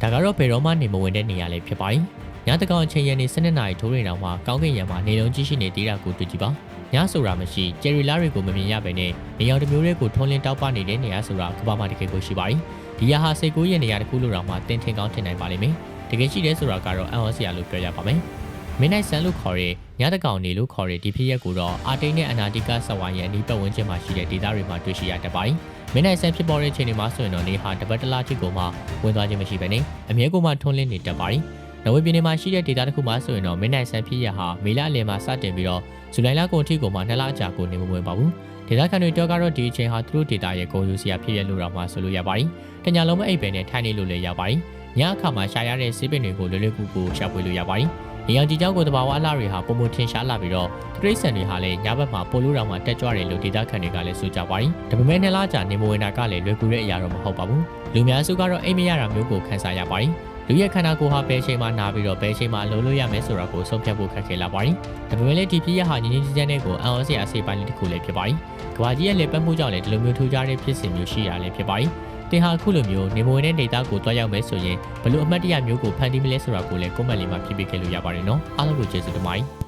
ဒါကတော့ဘယ်တော့မှနေမဝင်တဲ့နေရာလေးဖြစ်ပါတယ်ညတကောင်အချိန်ရနေ12နာရီထိုးနေတောင်မှကောင်းကင်ရံမှာနေလုံးကြီးရှိနေသေးတာကိုတွေ့ကြည့်ပါညဆိုတာမရှိဂျယ်ရီလာတွေကိုမမြင်ရပဲနဲ့နေရောင်တစ်မျိုးတွေကိုထုံးလင်းတောက်ပနေတဲ့နေရာဆိုတာကမ္ဘာမှာတကယ်ကိုရှိပါတယ်ဒီရဟာစိတ်ကူးရဲ့နေရာတစ်ခုလို့တော့မှတင်ထင်ကောင်းထင်နိုင်ပါလိမ့်မယ်တကယ်ရှိတယ်ဆိုတာကတော့အန်ဟောစရာလို့ပြောရပါမယ် မင်းနိုင်ဆန်လို့ခေါ်တဲ့ညတကောင်နေလို့ခေါ်တဲ့ဒီဖြစ်ရက်ကိုတော့အာတိန်နဲ့အနာတိကဆဝိုင်းရဲ့အနီးပတ်ဝန်းကျင်မှာရှိတဲ့ဒေသတွေမှာတွေ့ရှိရတတ်ပါတယ်မင်းနိုင်ဆန်ဖြစ်ပေါ်တဲ့ချိန်တွေမှာဆိုရင်တော့နေဟာတပတ်တလားထိကိုမှဝင်သွားခြင်းမရှိဘဲနဲ့အမြဲကိုမှထွန်းလင်းနေတတ်ပါတယ်နဝေပြည်နယ်မှာရှိတဲ့ဒေသတစ်ခုမှာဆိုရင်တော့မင်းနိုင်ဆန်ဖြစ်ရဟာမေလအလယ်မှာစတင်ပြီးတော့ဇူလိုင်လကုန်ထိကိုမှနှစ်လအကြာကိုနေမဝင်ပါဘူးဒေသခံတွေပြောကတော့ဒီအချိန်ဟာသူတို့ဒေသရဲ့ဂုဏ်ယူစရာဖြစ်ရလို့တော့မှဆိုလို့ရပါတယ်တညာလုံးမအိပ်ပဲနဲ့ထိုင်နေလို့လည်းရပါတယ်ညအခါမှာရှာရတဲ့စီးပင်တွေကိုလွယ်လွယ်ကူကူရှာဖွေလို့ရပါတယ် ။နေရောင်ခြည်ကြောင်းကိုတဘာဝအလှတွေဟာပုံမထင်ရှားလာပြီးတော့တရိတ်ဆန်တွေဟာလည်းညဘက်မှာပိုလို့တောင်မှတက်ကြွတယ်လို့ဒေသခံတွေကလည်းဆိုကြပါရင်ဒါပေမဲ့နှစ်လကြာနေမဝင်တာကလည်းလွယ်ကူတဲ့အရာတော့မဟုတ်ပါဘူး။လူများစုကတော့အိမ်မရတာမျိုးကိုခံစားရပါရင်လူရဲ့ခန္ဓာကိုယ်ဟာဘယ်ချိန်မှနာပြီးတော့ဘယ်ချိန်မှလုံးလို့ရမယ်ဆိုတာကိုဆုံးဖြတ်ဖို့ခက်ခဲလာပါတယ်။ဒါပေမဲ့လည်းဒီပြည့်ရဟာငင်းငင်းကြမ်းကြမ်းနဲ့ကိုအံ့ဩစရာအစိပ်ပိုင်းလေးတစ်ခုလည်းဖြစ်ပါတယ်။ကဘာကြီးရဲ့လေပတ်မှုကြောင့်လည်းဒီလိုမျိုးထူးခြားတဲ့ဖြစ်စဉ်မျိုးရှိရလည်းဖြစ်ပါတယ်။ တင်ဟာအခုလိုမျိုးနေမဝင်တဲ့ဒေတာကိုတွားရောက်မယ်ဆိုရင်ဘလို့အမှတ်တရမျိုးကိုဖန်တီးမလဲဆိုတာကိုလည်းကွန်မန့်လေးမှာဖြည့်ပေးခဲ့လို့ရပါတယ်နော်။အားလုံးကိုကျေးဇူးတင်ပါတယ်။